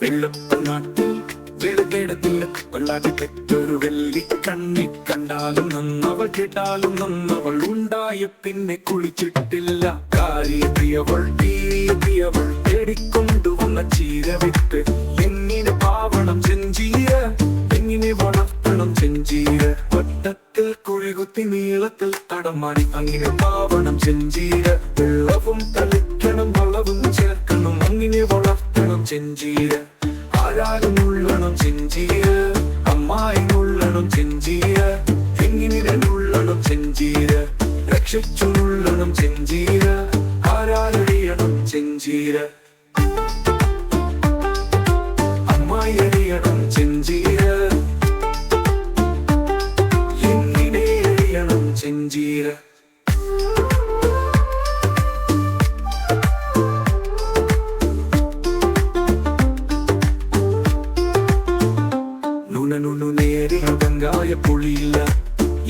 വെള്ളപ്പനാട്ടിൽ വെളുകേടത്തില്ല വെള്ളാട്ടി പെറ്റൊരു വെള്ളി കണ്ണി കണ്ടാലും നന്നവൾ കേട്ടാലും നന്നവൾ ഉണ്ടായ പിന്നെ കുളിച്ചിട്ടില്ല. കാര്യത്തിയവൾ തീയവൾ തേടിക്കൊണ്ടുവന്ന ചീര വിട്ട് എങ്ങനെ പാവണം ചെഞ്ചീര എങ്ങനെ വളർത്തണം ചെഞ്ചീര. വട്ടത്തിൽ കുഴികുത്തി നീളത്തിൽ തടമാടി അങ്ങനെ പാവണം ചെഞ്ചീര. വെള്ളവും ചെഞ്ചീര ആരാരും ഉള്ളണം ചെഞ്ചീര് അമ്മായി ഉള്ളണം ചെഞ്ചീര എങ്ങനെ ഉള്ളണം ചെഞ്ചീര രക്ഷിച്ചുള്ളണം ചെഞ്ചീര ആരാരടിയണം ചെഞ്ചീര അമ്മായി ചെഞ്ചീര ചെഞ്ചീര വെങ്കായ പൊഴിയില്ല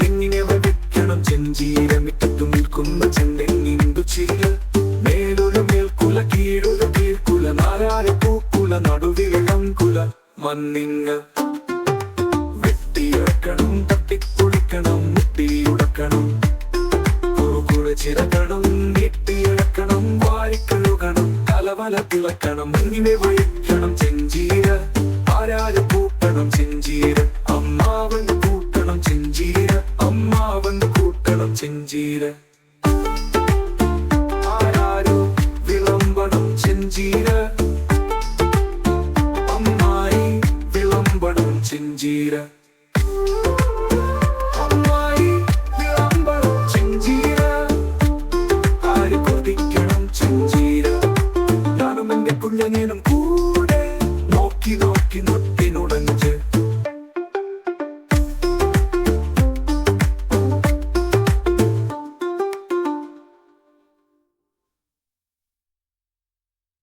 എങ്ങനെ വെക്കണം ചെഞ്ചീര? മിറ്റത്തു നിൽക്കുന്ന ചെണ്ടെങ്ങിന്തു ചീര മേലൊരു മേൽക്കുല കീഴൊരു കീഴ്ക്കുല. നാരായ പൂക്കുല നടുവിളം കുല മണ്ണിങ്ങ വെട്ടിയിറക്കണം തട്ടിപ്പൊളിക്കണം മുട്ടിയുടക്കണം കുറുകുറ ചിരകണം നീട്ടിയിറക്കണം വാരിക്കഴുകണം തലവല തിളക്കണം ഇങ്ങനെ വഴിക്കണം ചെഞ്ചീര. ചെഞ്ചീര. ആരാരോ വിളമ്പണം ചെഞ്ചീര. അമ്മായി വിളമ്പണം ചെഞ്ചീര. അമ്മായി കൂടെ നോക്കി നോക്കി നൊട്ടിനുടഞ്ച്